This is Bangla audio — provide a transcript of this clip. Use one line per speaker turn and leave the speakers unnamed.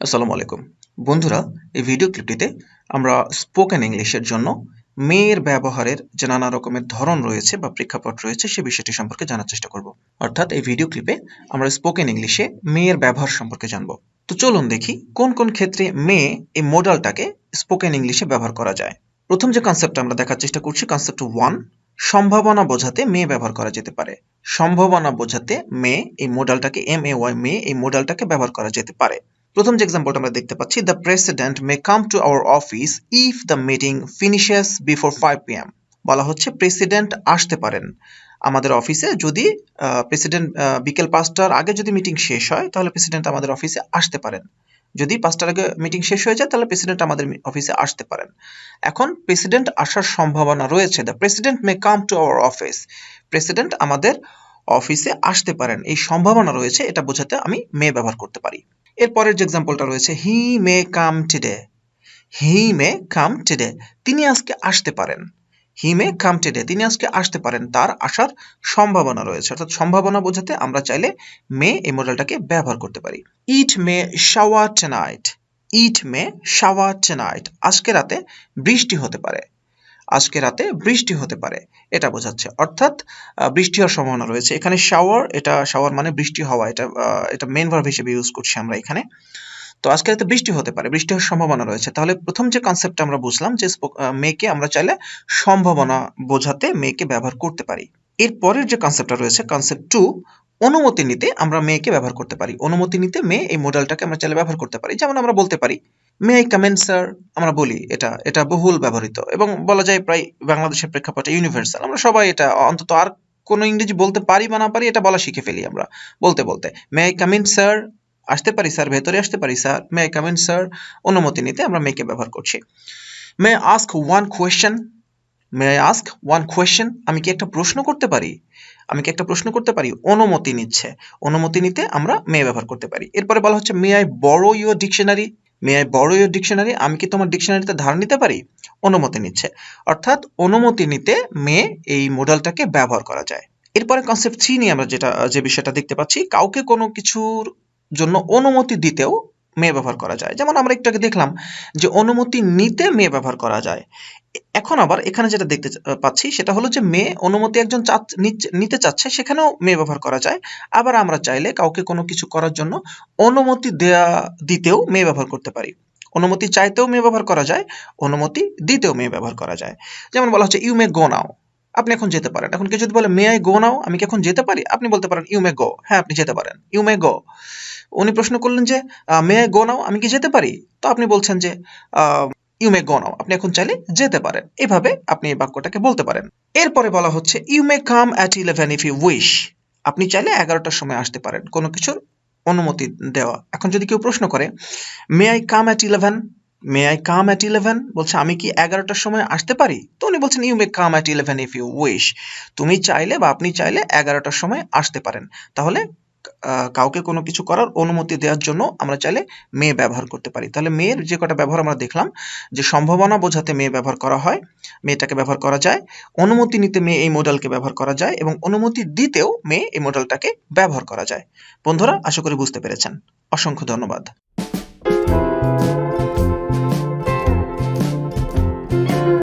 আসসালামু আলাইকুম। বন্ধুরা, এই ভিডিও ক্লিপটিতে আমরা স্পোকেন ইংলিশের জন্য মেয়ের ব্যবহারের যে নানা রকমের ধরন রয়েছে বা প্রেক্ষাপট রয়েছে সে বিষয়টি সম্পর্কে জানার চেষ্টা করব। অর্থাৎ এই ভিডিও ক্লিপে আমরা স্পোকেন ইংলিশে মেয়ের ব্যবহার সম্পর্কে জানব। তো চলুন দেখি কোন কোন ক্ষেত্রে মেয়ে এই মডেলটাকে স্পোকেন ইংলিশে ব্যবহার করা যায়। প্রথম যে কনসেপ্টটা আমরা দেখার চেষ্টা করছি কনসেপ্ট ওয়ান সম্ভাবনা বোঝাতে মেয়ে ব্যবহার করা যেতে পারে। সম্ভাবনা বোঝাতে মেয়ে এই মডেলটাকে এম এ ওয়াই মেয়ে এই মডেলটাকে ব্যবহার করা যেতে পারে। প্রথম যে এক্সাম্পলটা আমরা দেখতে পাচ্ছি the president may come to our office if the meeting finishes before five P M বলা হচ্ছে প্রেসিডেন্ট আসতে পারেন। আমাদের অফিসে যদি প্রেসিডেন্ট বিকেল পাঁচটার আগে যদি মিটিং শেষ হয়, তাহলে প্রেসিডেন্ট আমাদের অফিসে আসতে পারেন। যদি পাঁচটার আগে মিটিং শেষ হয়ে যায়, তাহলে প্রেসিডেন্ট আমাদের অফিসে আসতে পারেন। এখন প্রেসিডেন্ট আসার সম্ভাবনা রয়েছে। The president may come to our office president আমাদের অফিসে আসতে পারেন। এই সম্ভাবনা রয়েছে, এটা বোঝাতে আমি মে ব্যবহার করতে পারি। এরপরের যে এক্সাম্পলটা রয়েছে হি মে কাম today he May come today তিনি আজকে আসতে পারেন। হি মে কাম টুডে তিনি আজকে আসতে পারেন। তার আসার সম্ভাবনা রয়েছে। অর্থাৎ সম্ভাবনা বোঝাতে আমরা চাইলে মে এই মডেলটাকে ব্যবহার করতে পারি। ইট মে শাওয়ার টেনাইট ইট মে শাওয়ার টেনাইট আজকে রাতে বৃষ্টি হতে পারে। আজকে রাতে বৃষ্টি হতে পারে, এটা বোঝাচ্ছে। অর্থাৎ বৃষ্টি হওয়ার সম্ভাবনা রয়েছে। এখানে শাওয়ার এটা শাওয়ার মানে বৃষ্টি হওয়া, এটা এটা মেন ভার্ব হিসেবে ইউজ করছি আমরা এখানে। তো আজকে রাতে বৃষ্টি হতে পারে, বৃষ্টি হওয়ার সম্ভাবনা রয়েছে। তাহলে প্রথম যে কনসেপ্টটা আমরা বুঝলাম যে মেয়েকে আমরা চাইলে সম্ভাবনা বোঝাতে মেয়েকে ব্যবহার করতে পারি। এর পরের যে কনসেপ্টটা রয়েছে কনসেপ্ট টু অনুমতি নিতে আমরা মেয়েকে ব্যবহার করতে পারি। অনুমতি নিতে মেয়ে এই মডেলটাকে আমরা চাইলে ব্যবহার করতে পারি। যেমন আমরা বলতে পারি মে আই কামেন স্যার আমরা বলি এটা এটা বহুল ব্যবহৃত এবং বলা যায় প্রায় বাংলাদেশের প্রেক্ষাপটে ইউনিভার্সাল আমরা সবাই এটা অন্তত আর কোনো ইংরেজি বলতে পারি বা না পারি, এটা বলা শিখে ফেলি আমরা বলতে বলতে। মে আই কামিন স্যার আসতে পারি স্যার ভেতরে আসতে পারি sir may I come in sir অনুমতি নিতে আমরা মেয়েকে ব্যবহার করছি। May ask one question may I ask one question আমি কি একটা প্রশ্ন করতে পারি? আমি কি একটা প্রশ্ন করতে পারি? অনুমতি নিচ্ছে। অনুমতি নিতে আমরা মে ব্যবহার করতে পারি। এরপরে বলা হচ্ছে may I borrow your dictionary may I borrow your dictionary আমি কি তোমার ডিকশনারিতে ধার নিতে পারি? অনুমতি নিচ্ছে। অর্থাৎ অনুমতি নিতে মে এই মডেলটাকে ব্যবহার করা যায়। এরপরে কনসেপ্ট থ্রি নিয়ে আমরা যেটা, যে বিষয়টা দেখতে পাচ্ছি, কাউকে কোনো কিছুর জন্য অনুমতি দিতেও মে ব্যবহার করা যায়। যেমন আমরা একটু আগে দেখলাম যে অনুমতি নিতে মেয়ে ব্যবহার করা যায়। এখন আবার এখানে যেটা দেখতে পাচ্ছি সেটা হলো যে মেয়ে অনুমতি একজন নিতে চাচ্ছে সেখানেও মেয়ে ব্যবহার করা যায়। আবার আমরা চাইলে কাউকে কোনো কিছু করার জন্য অনুমতি দেয়া, দিতেও মেয়ে ব্যবহার করতে পারি। অনুমতি চাইতেও মেয়ে ব্যবহার করা যায়, অনুমতি দিতেও মেয়ে ব্যবহার করা যায়। যেমন বলা হচ্ছে ইউ মে গো নাও আপনি এখন যেতে পারেন। এখন কেউ যদি বলে মে আই গো নাও আমি কি এখন যেতে পারি? আপনি বলতে পারেন ইউ মে গো হ্যাঁ আপনি যেতে পারেন। ইউ মে গো উনি প্রশ্ন করলেন যে মে আই গো নাও আমি কি যেতে পারি? তো আপনি বলছেন যে ইউ মে গো নাও আপনি এখন চাইলে যেতে পারেন। এভাবে আপনি এই বাক্যটাকে বলতে পারেন। এরপরে বলা হচ্ছে you may come at eleven if you wish আপনি চাইলে এগারোটার সময় আসতে পারেন। কোনো কিছুর অনুমতি দেওয়া। এখন যদি কেউ প্রশ্ন করে may I come at eleven may I come at eleven বলছে, আমি কি এগারোটার সময় আসতে পারি? তো উনি বলছেন you may come at eleven if you wish তুমি চাইলে বা আপনি চাইলে এগারোটার সময় আসতে পারেন। তাহলে কাউকে কোনো কিছু করার অনুমতি দেওয়ার জন্য আমরা চাইলে মে ব্যবহার করতে পারি। তাহলে মেয়ের যে কটা ব্যবহার আমরা দেখলাম, যে সম্ভাবনা বোঝাতে মেয়ে ব্যবহার করা হয় মেয়েটাকে ব্যবহার করা যায়, অনুমতি নিতে মেয়ে এই মডেলকে ব্যবহার করা যায় এবং অনুমতি দিতেও মেয়ে এই মডেলটাকে ব্যবহার করা যায়। বন্ধুরা, আশা করি বুঝতে পেরেছেন। অসংখ্য ধন্যবাদ।